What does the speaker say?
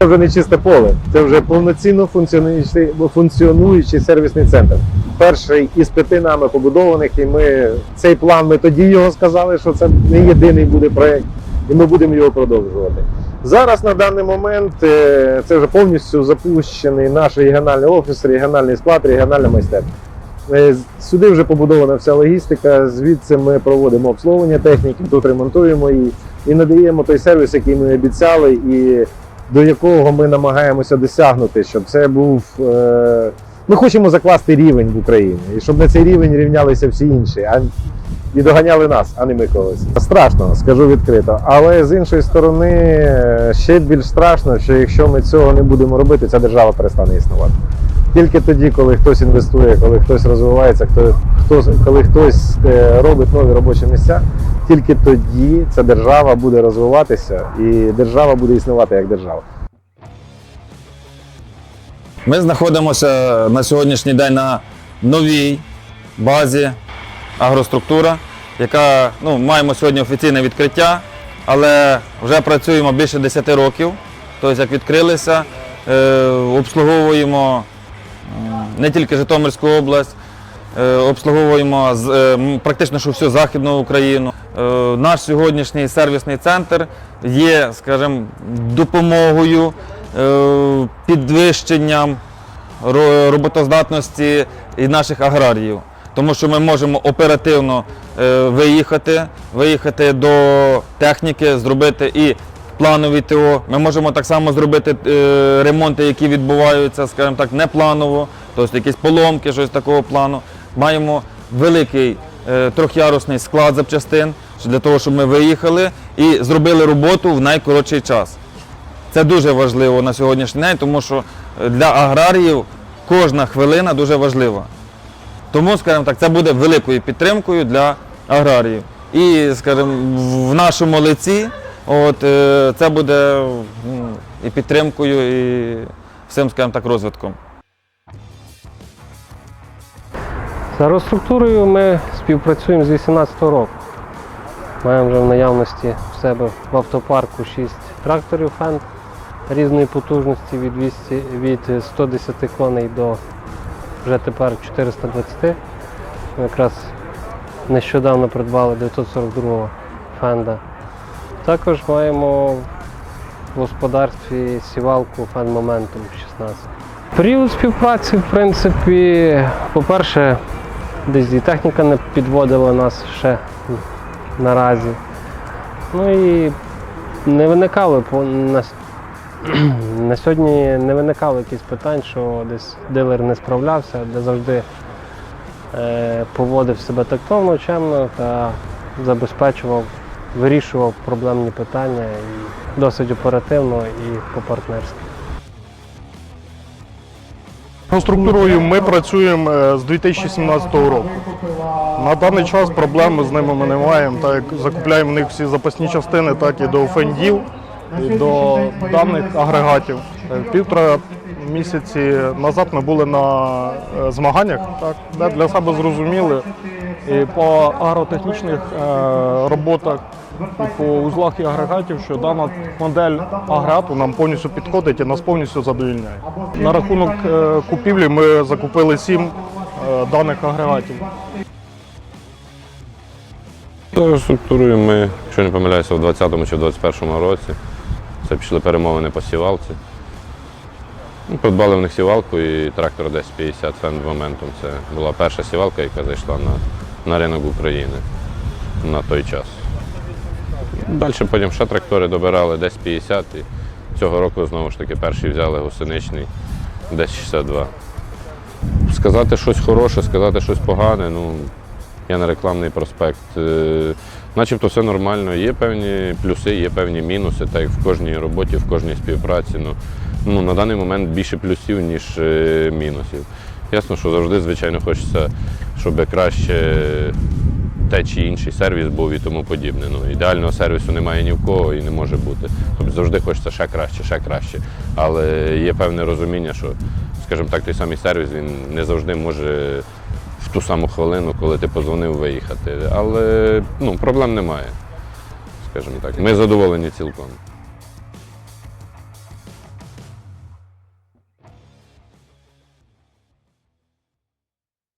Це вже не чисте поле, це вже повноцінно функціонуючий, функціонуючий сервісний центр. Перший із п'яти нами побудованих, і ми цей план ми тоді його сказали, що це не єдиний буде проект, і ми будемо його продовжувати. Зараз на даний момент е, це вже повністю запущений наш регіональний офіс, регіональний склад, регіональна майстерня. Е, Сюди вже побудована вся логістика. Звідси ми проводимо обслуговування техніки, тут ремонтуємо її і надаємо той сервіс, який ми обіцяли, і до якого ми намагаємося досягнути, щоб це був. е, Ми хочемо закласти рівень в Україні, і щоб на цей рівень рівнялися всі інші, а і доганяли нас, а не ми когось. Страшно, скажу відкрито. Але з іншої сторони, е, ще більш страшно, що якщо ми цього не будемо робити, ця держава перестане існувати. Тільки тоді, коли хтось інвестує, коли хтось розвивається, хто, хто, коли хтось е, робить нові робочі місця, тільки тоді ця держава буде розвиватися і держава буде існувати як держава. Ми знаходимося на сьогоднішній день на новій базі агроструктура, яка ну, маємо сьогодні офіційне відкриття, але вже працюємо більше 10 років. Тобто, як відкрилися, е, обслуговуємо не тільки Житомирську область, е, обслуговуємо е, практично що всю Західну Україну. Е, Наш сьогоднішній сервісний центр є, скажімо, допомогою, підвищенням роботоздатності і наших аграріїв. Тому що ми можемо оперативно виїхати, виїхати до техніки, зробити і планові ТО. Ми можемо так само зробити е, ремонти, які відбуваються, скажімо так, непланово, тобто якісь поломки, щось такого плану. Маємо великий е, трьохярусний склад запчастин для того, щоб ми виїхали і зробили роботу в найкоротший час. Це дуже важливо на сьогоднішній день, тому що для аграріїв кожна хвилина дуже важлива. Тому, скажімо так, це буде великою підтримкою для аграріїв. І, скажімо, в нашому лиці от, е, це буде і підтримкою, і всім, скажімо так, розвитком. З агроструктурою ми співпрацюємо з 2018 року. Маємо вже в наявності в себе в автопарку 6 тракторів фенд різної потужності від, 200, від 110 коней до вже тепер 420. Ми якраз нещодавно придбали 942 фенда. Також маємо в господарстві сівалку Фен Momentum 16. Період співпраці, в принципі, по-перше, десь і техніка не підводила нас ще наразі. Ну і не виникало по- на, на сьогодні не виникало якихось питань, що десь дилер не справлявся, де завжди е, поводив себе тактовно, чемно та забезпечував, вирішував проблемні питання і досить оперативно і по-партнерськи. По структурою ми працюємо е, з 2017 року. На даний час проблеми з ними ми не маємо, так як закупляємо в них всі запасні частини, так і до фендів, і до даних агрегатів. Е, Півтора місяці назад ми були на е, змаганнях, так, де для себе зрозуміли і по агротехнічних роботах і по узлах і агрегатів, що дана модель агрегату нам повністю підходить і нас повністю задовільняє. На рахунок е, купівлі ми закупили сім е, даних агрегатів. Структурою ми, якщо не помиляюся, в 20-му чи в 21-му році. Це пішли перемовини по сівалці. Ну, Придбали в них сівалку і трактор 1050 Fend Momentum. Це була перша сівалка, яка зайшла на, на ринок України на той час. Далі потім ще трактори добирали 1050 і цього року знову ж таки перший взяли гусеничний 1062. Сказати щось хороше, сказати щось погане, ну я на рекламний проспект. Е, Начебто все нормально. Є певні плюси, є певні мінуси, так як в кожній роботі, в кожній співпраці. Ну, ну, на даний момент більше плюсів, ніж е, мінусів. Ясно, що завжди, звичайно, хочеться, щоб краще те чи інший сервіс був і тому подібне. Ну, ідеального сервісу немає ні в кого і не може бути. Тобто завжди хочеться ще краще, ще краще. Але є певне розуміння, що, скажімо так, той самий сервіс він не завжди може в ту саму хвилину, коли ти позвонив, виїхати. Але ну, проблем немає. Скажімо так. Ми задоволені цілком.